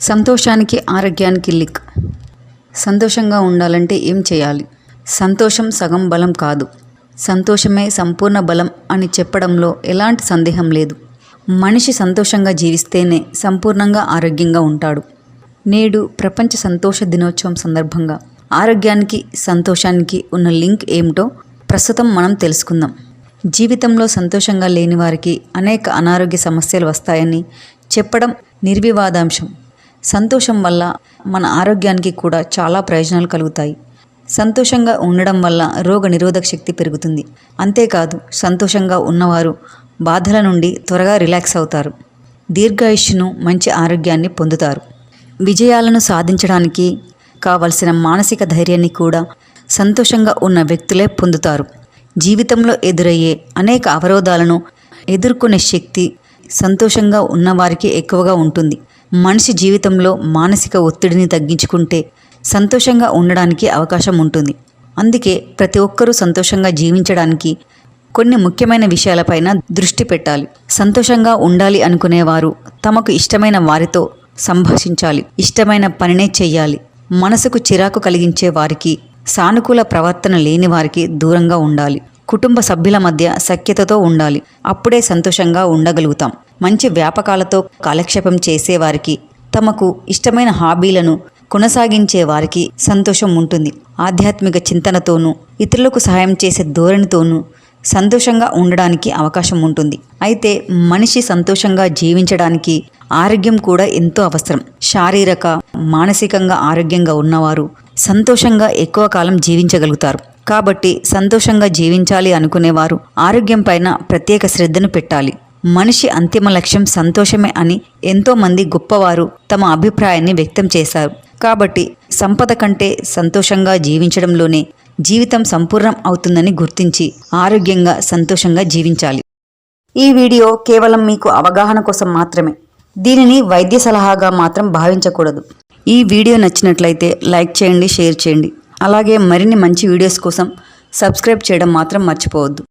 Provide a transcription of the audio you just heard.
సంతోషానికి ఆరోగ్యానికి లిక్. సంతోషంగా ఉండాలంటే ఏం చేయాలి? సంతోషం సగం బలం కాదు. సంతోషమే సంపూర్ణ బలం అని చెప్పడంలో ఎలాంటి సందేహం లేదు. మనిషి సంతోషంగా జీవిస్తేనే సంపూర్ణంగా ఆరోగ్యంగా ఉంటాడు. నేడు ప్రపంచ సంతోష దినోత్సవం సందర్భంగా ఆరోగ్యానికి సంతోషానికి ఉన్న లింక్ ఏమిటో ప్రస్తుతం మనం తెలుసుకుందాం. జీవితంలో సంతోషంగా లేని వారికి అనేక అనారోగ్య సమస్యలు వస్తాయని చెప్పడం నిర్వివాదాంశం. సంతోషం వల్ల మన ఆరోగ్యానికి కూడా చాలా ప్రయోజనాలు కలుగుతాయి. సంతోషంగా ఉండడం వల్ల రోగ నిరోధక శక్తి పెరుగుతుంది. అంతేకాదు సంతోషంగా ఉన్నవారు బాధల నుండి త్వరగా రిలాక్స్ అవుతారు. దీర్ఘాయుష్ను మంచి ఆరోగ్యాన్ని పొందుతారు. విజయాలను సాధించడానికి కావలసిన మానసిక ధైర్యాన్ని కూడా సంతోషంగా ఉన్న వ్యక్తులే పొందుతారు. జీవితంలో ఎదురయ్యే అనేక అవరోధాలను ఎదుర్కొనే శక్తి సంతోషంగా ఉన్నవారికి ఎక్కువగా ఉంటుంది. మనిషి జీవితంలో మానసిక ఒత్తిడిని తగ్గించుకుంటే సంతోషంగా ఉండడానికి అవకాశం ఉంటుంది. అందుకే ప్రతి ఒక్కరూ సంతోషంగా జీవించడానికి కొన్ని ముఖ్యమైన విషయాలపైన దృష్టి పెట్టాలి. సంతోషంగా ఉండాలి అనుకునేవారు తమకు ఇష్టమైన వారితో సంభాషించాలి. ఇష్టమైన పనినే చెయ్యాలి. మనసుకు చిరాకు కలిగించే వారికి సానుకూల ప్రవర్తన లేని వారికి దూరంగా ఉండాలి. కుటుంబ సభ్యుల మధ్య సఖ్యతతో ఉండాలి. అప్పుడే సంతోషంగా ఉండగలుగుతాం. మంచి వ్యాపకాలతో కాలక్షేపం చేసేవారికి తమకు ఇష్టమైన హాబీలను కొనసాగించే వారికి సంతోషం ఉంటుంది. ఆధ్యాత్మిక చింతనతోనూ ఇతరులకు సహాయం చేసే ధోరణితోనూ సంతోషంగా ఉండడానికి అవకాశం ఉంటుంది. అయితే మనిషి సంతోషంగా జీవించడానికి ఆరోగ్యం కూడా ఎంతో అవసరం. శారీరక మానసికంగా ఆరోగ్యంగా ఉన్నవారు సంతోషంగా ఎక్కువ కాలం జీవించగలుగుతారు. కాబట్టి సంతోషంగా జీవించాలి అనుకునేవారు ఆరోగ్యం పైన ప్రత్యేక శ్రద్ధను పెట్టాలి. మనిషి అంతిమ లక్ష్యం సంతోషమే అని ఎంతోమంది గొప్పవారు తమ అభిప్రాయాన్ని వ్యక్తం చేశారు. కాబట్టి సంపద కంటే సంతోషంగా జీవించడంలోనే జీవితం సంపూర్ణం అవుతుందని గుర్తించి ఆరోగ్యంగా సంతోషంగా జీవించాలి. ఈ వీడియో కేవలం మీకు అవగాహన కోసం మాత్రమే. దీనిని వైద్య సలహాగా మాత్రం భావించకూడదు. ఈ వీడియో నచ్చినట్లయితే లైక్ చేయండి షేర్ చేయండి. అలాగే మరిన్ని మంచి వీడియోస్ కోసం సబ్స్క్రైబ్ చేయడం మాత్రం మర్చిపోవద్దు.